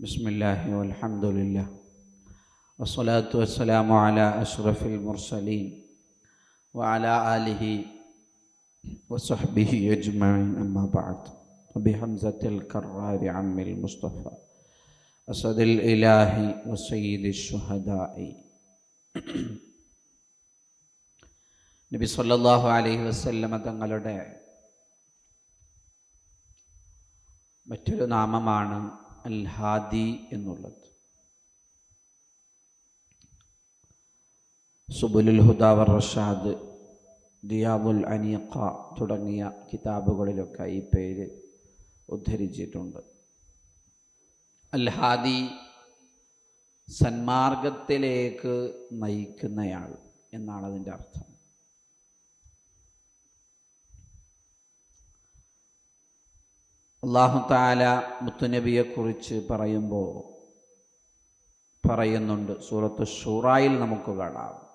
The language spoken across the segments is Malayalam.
بسم الله والحمد لله والصلاة والسلام على أشرف المرسلين وعلى آله وصحبه أجمعين أما بعد وبحمزة الكرار عم المصطفى أسد الإله وسيد الشهداء നബി സല്ലല്ലാഹു അലൈഹി വസല്ലമ തങ്ങളുടെ മറ്റൊരു നാമമാണ് അൽ ഹാദി എന്നുള്ളത്. സുബുലുൽ ഹുദാവർ റഷാദ് ദിയാബുൽ അനീഖ തുടങ്ങിയ കിതാബുകളിലൊക്കെ ഈ പേര് ഉദ്ധരിച്ചിട്ടുണ്ട്. അൽ ഹാദി സന്മാർഗത്തിലേക്ക് നയിക്കുന്നയാൾ എന്നാണ് അതിന്റെ അർത്ഥം. അള്ളാഹു താല മുത്തുനബിയെക്കുറിച്ച് പറയുമ്പോൾ പറയുന്നുണ്ട്. സൂറത്ത് ഷൂറായിൽ നമുക്ക് കാണാം.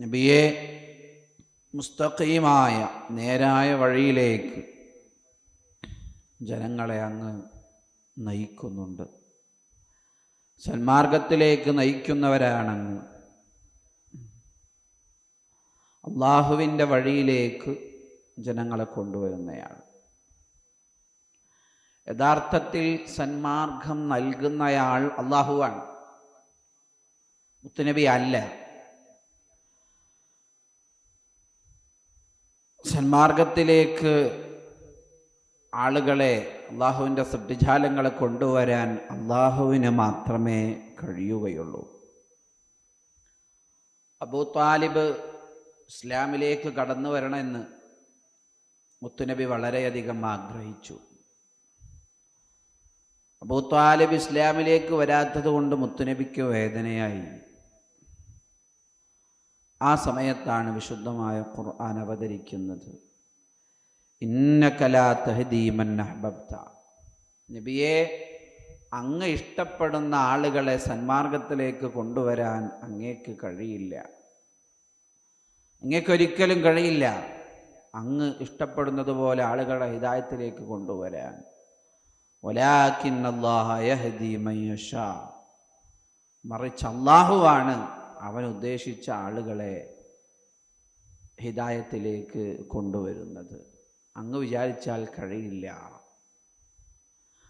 നബിയെ മുസ്തഖീമായ നേരായ വഴിയിലേക്ക് ജനങ്ങളെ അങ്ങ് നയിക്കുന്നുണ്ട്. സന്മാർഗത്തിലേക്ക് നയിക്കുന്നവരാണങ്ങ് അള്ളാഹുവിന്റെ വഴിയിലേക്ക് ജനങ്ങളെ കൊണ്ടുവരുന്നയാൾ. യഥാർത്ഥത്തിൽ സന്മാർഗം നൽകുന്നയാൾ അള്ളാഹുവാണ് മുത്തുനബി അല്ല. സന്മാർഗത്തിലേക്ക് ആളുകളെ അള്ളാഹുവിന്റെ സൃഷ്ടിജാലങ്ങളെ കൊണ്ടുവരാൻ അള്ളാഹുവിന് മാത്രമേ കഴിയുകയുള്ളൂ. അബൂ താലിബ് ഇസ്ലാമിലേക്ക് കടന്നു വരണമെന്ന് മുത്തുനബി വളരെയധികം ആഗ്രഹിച്ചു. അബൂ ത്വാലിബ് ഇസ്ലാമിലേക്ക് വരാത്തത് കൊണ്ട് മുത്തുനബിക്ക് വേദനയായി. ആ സമയത്താണ് വിശുദ്ധമായ ഖുർആൻ അവതരിക്കുന്നത്. ഇന്നകലാ തഹദീമൻ അഹ്ബബ്ത. നബിയെ അങ്ങ് ഇഷ്ടപ്പെടുന്ന ആളുകളെ സന്മാർഗത്തിലേക്ക് കൊണ്ടുവരാൻ അങ്ങേക്ക് കഴിയില്ല. അങ്ങേക്കൊരിക്കലും കഴിയില്ല. അങ്ങ് ഇഷ്ടപ്പെടുന്നത് പോലെ ആളുകളെ ഹിതായത്തിലേക്ക് കൊണ്ടുവരാൻ. മറിച്ച് അള്ളാഹുവാണ് അവൻ ഉദ്ദേശിച്ച ആളുകളെ ഹിതായത്തിലേക്ക് കൊണ്ടുവരുന്നത്. അങ്ങ് വിചാരിച്ചാൽ കഴിയില്ല.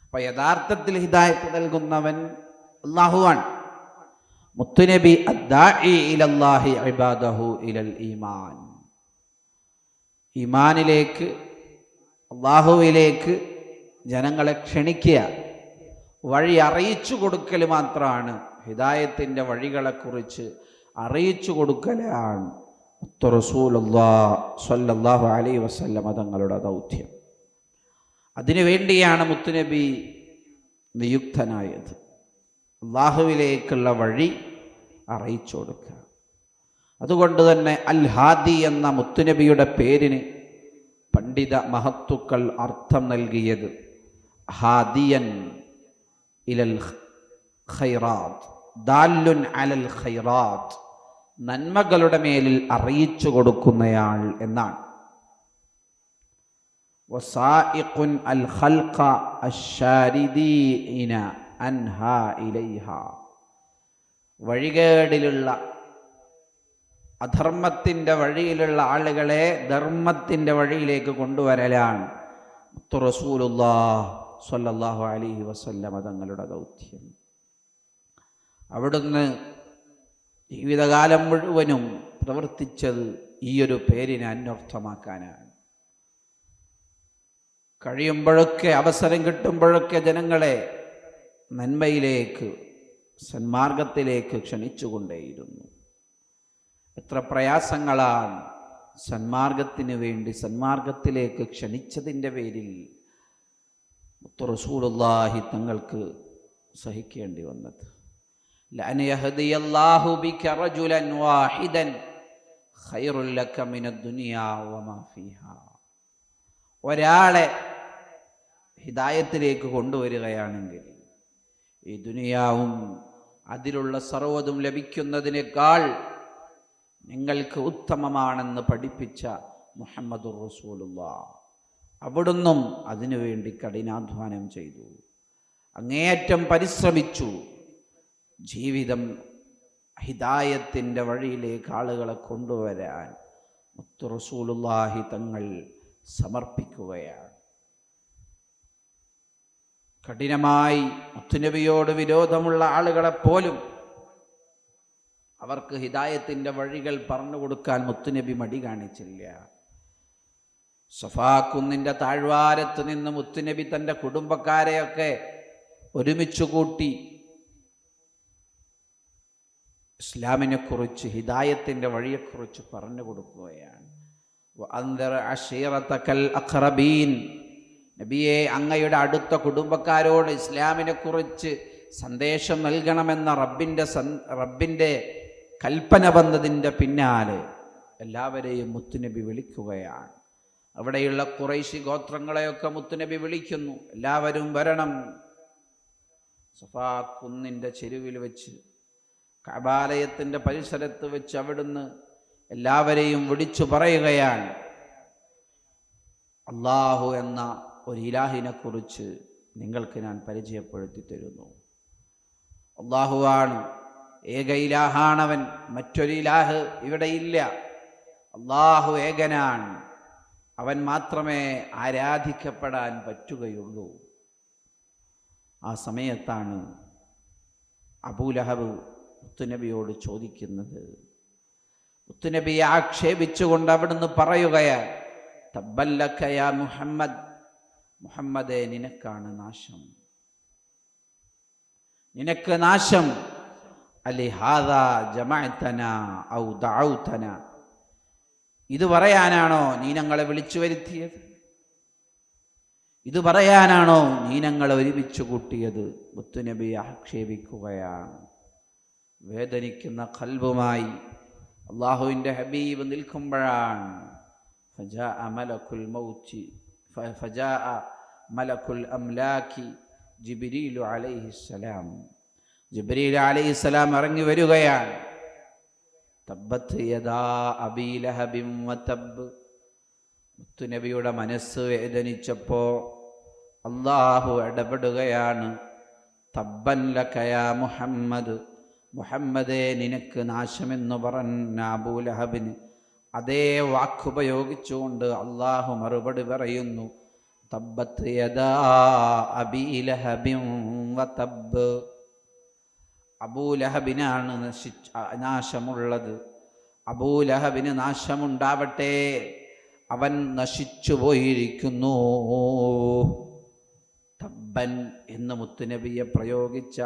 അപ്പം യഥാർത്ഥത്തിൽ ഹിതായത്ത് നൽകുന്നവൻ അള്ളാഹുവാണ് മുത്തുനബി ഈമാൻ. ഈമാനിലേക്ക് അള്ളാഹുവിലേക്ക് ജനങ്ങളെ ക്ഷണിക്കുക വഴി അറിയിച്ചു കൊടുക്കൽ മാത്രമാണ്. ഹിദായത്തിന്റെ വഴികളെക്കുറിച്ച് അറിയിച്ചു കൊടുക്കലാണ്. സല്ലല്ലാഹു അലൈ വസല്ലമ തങ്ങളുടെ ദൗത്യം. അതിനുവേണ്ടിയാണ് മുത്തുനബി നിയുക്തനായത്. അള്ളാഹുവിലേക്കുള്ള വഴി അറിയിച്ചു കൊടുക്കുക. അതുകൊണ്ട് തന്നെ അൽ ഹാദി എന്ന മുത്തുനബിയുടെ പേരിന് പണ്ഡിത മഹത്തുക്കൾ അർത്ഥം നൽകിയത് ഹാദിയൻ ഇലൽ ഖൈറാത്ത് ദാലുൻ അലൽ ഖൈറാത്ത് നന്മകളുടെ മേലിൽ അറിയിച്ചു കൊടുക്കുന്നയാൾ എന്നാണ്. വസായിഖുൻ അൽ ഖൽഖ അശ്ശാരിദീന അൻഹ ഇലൈഹ. വഴികേടിലുള്ള അധർമ്മത്തിന്റെ വഴിയിലുള്ള ആളുകളെ ധർമ്മത്തിന്റെ വഴിയിലേക്ക് കൊണ്ടുവരലാണ്. റസൂലുല്ലാ സ്വല്ലല്ലാഹു അലൈഹി വസല്ലമ തങ്ങളുടെ ദൗത്യം. അവിടുന്ന് ജീവിതകാലം മുഴുവനും പ്രവർത്തിച്ചത് ഈ ഒരു പേരിനെ അന്വർത്ഥമാക്കാനാണ്. കഴിയുമ്പോഴൊക്കെ അവസരം കിട്ടുമ്പോഴൊക്കെ ജനങ്ങളെ നന്മയിലേക്ക് സന്മാർഗത്തിലേക്ക് ക്ഷണിച്ചുകൊണ്ടേയിരുന്നു. എത്ര പ്രയാസങ്ങളാണ് സന്മാർഗത്തിന് വേണ്ടി സന്മാർഗത്തിലേക്ക് ക്ഷണിച്ചതിന്റെ പേരിൽ റസൂലുള്ളാഹി തങ്ങൾക്ക് സഹിക്കേണ്ടി വന്നത്. ഒരാളെ ഹിദായത്തിലേക്ക് കൊണ്ടുവരികയാണെങ്കിൽ ഈ ദുനിയാവും അതിലുള്ള സർവതും ലഭിക്കുന്നതിനേക്കാൾ നിങ്ങൾക്ക് ഉത്തമമാണെന്ന് പഠിപ്പിച്ച മുഹമ്മദുർ റസൂലുള്ള. അവിടുന്നും അതിനുവേണ്ടി കഠിനാധ്വാനം ചെയ്തു. അങ്ങേയറ്റം പരിശ്രമിച്ചു. ജീവിതം ഹിദായത്തിന്റെ വഴിയിലേക്ക് ആളുകളെ കൊണ്ടുവരാൻ മുത്തു റസൂലുള്ളാഹി തങ്ങൾ സമർപ്പിക്കുകയാണ്. കഠിനമായി മുത്തുനബിയോട് വിരോധമുള്ള ആളുകളെപ്പോലും അവർക്ക് ഹിദായത്തിന്റെ വഴികൾ പറഞ്ഞു കൊടുക്കാൻ മുത്തുനബി മടി കാണിച്ചില്ല. സഫാക്കുന്നിന്റെ താഴ്വാരത്ത് നിന്ന് മുത്തുനബി തന്റെ കുടുംബക്കാരെയൊക്കെ ഒരുമിച്ചു കൂട്ടി ഇസ്ലാമിനെക്കുറിച്ച് ഹിദായത്തിന്റെ വഴിയെക്കുറിച്ച് പറഞ്ഞു കൊടുക്കുകയാണ്. അന്തർ അഷീറത്തക്കൽ അഖ്റബീൻ നബിയെ അങ്ങയുടെ അടുത്ത കുടുംബക്കാരോട് ഇസ്ലാമിനെ കുറിച്ച് സന്ദേശം നൽകണമെന്ന റബ്ബിന്റെ സൻ റബ്ബിന്റെ കൽപ്പന വന്നതിന്റെ പിന്നാലെ എല്ലാവരെയും മുത്തുനബി വിളിക്കുകയാണ്. അവിടെയുള്ള കുറേശി ഗോത്രങ്ങളെയൊക്കെ മുത്തുനബി വിളിക്കുന്നു. എല്ലാവരും വരണം. സഫാ കുന്നിന്റെ ചെരുവിൽ വെച്ച് കബാലയത്തിന്റെ പരിസരത്ത് വെച്ച് അവിടുന്ന് എല്ലാവരെയും വിളിച്ചു പറയുകയാണ്. അള്ളാഹു എന്ന ഒരു ഇലാഹിനെ കുറിച്ച് നിങ്ങൾക്ക് ഞാൻ പരിചയപ്പെടുത്തി തരുന്നു അള്ളാഹുവാണ് ഏക ഇലാഹാണവൻ. മറ്റൊരു ഇലാഹ് ഇവിടെ ഇല്ല. അള്ളാഹു ഏകനാണ്. അവൻ മാത്രമേ ആരാധിക്കപ്പെടാൻ പറ്റുകയുള്ളൂ. ആ സമയത്താണ് അബൂലഹബ് മുത്തുനബിയോട് ചോദിക്കുന്നത്. മുത്തുനബിയെ ആക്ഷേപിച്ചുകൊണ്ട് അവിടുന്ന് പറയുകയാണ് തബ്ബല്ലക്കയ മുഹമ്മദ് മുഹമ്മദേ നിനക്കാണ് നാശം. നിനക്ക് നാശം. അലി ഹാദ ഔ ദൗത്തന ഇത് പറയാനാണോ നീ ഞങ്ങളെ വിളിച്ചു വരുത്തിയത്? ഇത് പറയാനാണോ നീ ഞങ്ങളെ ഒരുമിച്ച് കൂട്ടിയത്? മുത്തുനബി ആക്ഷേപിക്കുകയാണ്. വേദനിക്കുന്ന കൽബുമായി അള്ളാഹുവിന്റെ ഹബീബ് നിൽക്കുമ്പോഴാണ്. ഫജാ മലക്കുൽ അംലാഖി ജിബിരിലു അലൈഹിസ്സലാം ജിബ്രീൽ അലൈഹിസ്സലാം ഇറങ്ങി വരികയാണ്. തബ്ബത്ത് യഥാ അബീ ലഹബിം വതബ് മുത്തുനബിയുടെ മനസ്സ് വേദനിച്ചപ്പോൾ അള്ളാഹു ഇടപെടുകയാണ്. തബ്ബൻ ലക്കയാ മുഹമ്മദ്. മുഹമ്മദേ നിനക്ക് നാശമെന്ന് പറഞ്ഞ അബൂലഹബിന് അതേ വാക്കുപയോഗിച്ചുകൊണ്ട് അള്ളാഹു മറുപടി പറയുന്നു. തബ്ബത്ത് യദാ വതബ് അബൂലഹബിനാണ് നശിച്ച നാശമുള്ളത്. അബൂലഹബിന് നാശമുണ്ടാവട്ടെ. അവൻ നശിച്ചു പോയിരിക്കുന്നു. തബ്ബൻ എന്ന് മുത്തുനബിയെ പ്രയോഗിച്ച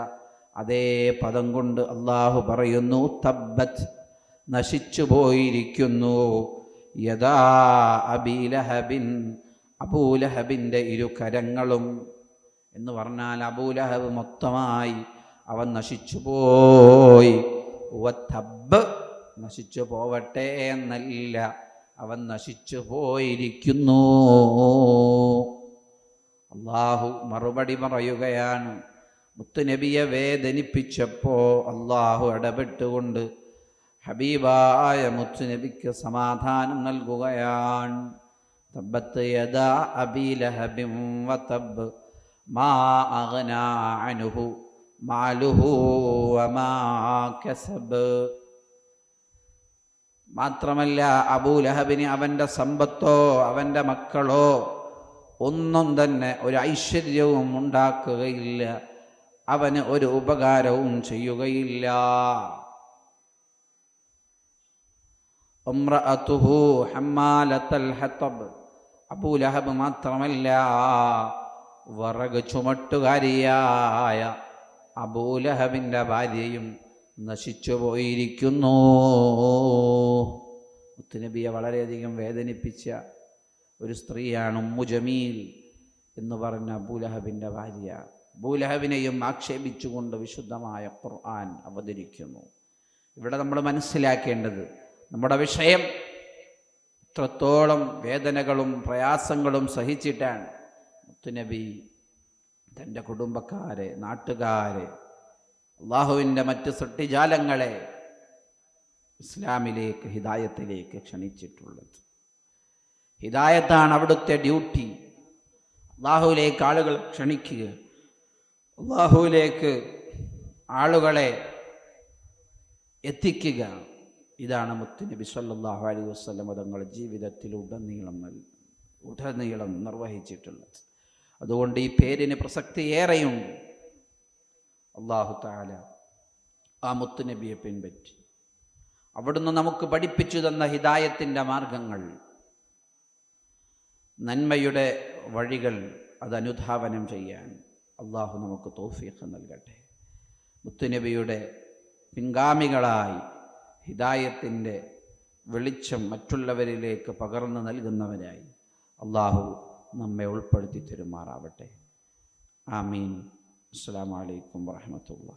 അതേ പദം കൊണ്ട് അള്ളാഹു പറയുന്നു തബ്ബത്ത്. നശിച്ചു പോയിരിക്കുന്നു യഥാ അബീലഹബിൻ അബൂലഹബിന്റെ ഇരു കരങ്ങളും എന്ന് പറഞ്ഞാൽ അബൂലഹബ് മൊത്തമായി അവൻ നശിച്ചുപോയി. വത്തബ് നശിച്ചു പോവട്ടെ എന്നല്ല അവൻ നശിച്ചു പോയിരിക്കുന്നു അള്ളാഹു മറുപടി പറയുകയാണ് മുത്തുനബിയെ വേദനിപ്പിച്ചപ്പോൾ അള്ളാഹു ഇടപെട്ടുകൊണ്ട് ഹബീബായ മുത്തുനബിക്ക് സമാധാനം നൽകുകയാണ്. തബ്ബത്ത് യദാ അബീലഹബിം വതബ് മാ അഗ്നാ മാലുഹു വമാ കസബ്. മാത്രമല്ല അബൂലഹബിന് അവന്റെ സമ്പത്തോ അവന്റെ മക്കളോ ഒന്നും തന്നെ ഒരു ഐശ്വര്യവും ഉണ്ടാക്കുകയില്ല. അവന് ഒരു ഉപകാരവും ചെയ്യുകയില്ല. ഉംറഅതുഹു ഹമ്മാലത്തൽ ഹത്തബ്. അബൂലഹബ് മാത്രമല്ല വറക് ചുമട്ടുകാരിയായ അബൂലഹബിന്റെ ഭാര്യയും നശിച്ചു പോയിരിക്കുന്നു. മുത്തുനബിയെ വളരെയധികം വേദനിപ്പിച്ച ഒരു സ്ത്രീയാണ് ഉമ്മു ജമീൽ എന്ന് പറഞ്ഞ അബൂലഹബിന്റെ ഭാര്യ. അബൂലഹബിനെയും ആക്ഷേപിച്ചുകൊണ്ട് വിശുദ്ധമായ ഖുർആൻ അവതരിക്കുന്നു. ഇവിടെ നമ്മൾ മനസ്സിലാക്കേണ്ടത് നമ്മുടെ വിഷയം ഇത്രത്തോളം വേദനകളും പ്രയാസങ്ങളും സഹിച്ചിട്ടാണ് മുത്തുനബി തന്റെ കുടുംബക്കാരെ നാട്ടുകാരെ അള്ളാഹുവിന്റെ മറ്റ് സൃഷ്ടിജാലങ്ങളെ ഇസ്ലാമിലേക്ക് ഹിദായത്തിലേക്ക് ക്ഷണിച്ചിട്ടുള്ളത്. ഹിദായത്താണ് അവിടുത്തെ ഡ്യൂട്ടി. അള്ളാഹുവിലേക്ക് ആളുകൾ ക്ഷണിക്കുക. അള്ളാഹുവിലേക്ക് ആളുകളെ എത്തിക്കുക. ഇതാണ് മുത്തുനബി സല്ലാഹു അലൈഹി വസ്ലം തങ്ങളുടെ ജീവിതത്തിൽ ഉടനീളം ഉടനീളം നിർവഹിച്ചിട്ടുള്ളത്. അതുകൊണ്ട് ഈ പേരിന് പ്രസക്തി ഏറെയുണ്ട്. അള്ളാഹു താല ആ മുത്തുനബിയെ പിൻപറ്റി. അവിടുന്ന് നമുക്ക് പഠിപ്പിച്ചു തന്ന ഹിദായത്തിന്റെ മാർഗങ്ങൾ നന്മയുടെ വഴികൾ അത് അനുധാവനം ചെയ്യാൻ അള്ളാഹു നമുക്ക് തോഫീഖ് നൽകട്ടെ. മുത്തുനബിയുടെ പിൻഗാമികളായി ഹിദായത്തിന്റെ വെളിച്ചം മറ്റുള്ളവരിലേക്ക് പകർന്നു നൽകുന്നവരായി അള്ളാഹു നമ്മെ ഉൾപ്പെടുത്തി തരുമാറാവട്ടെ. ആമീൻ. അസ്സാം വലൈക്കും വാഹമത്തുള്ള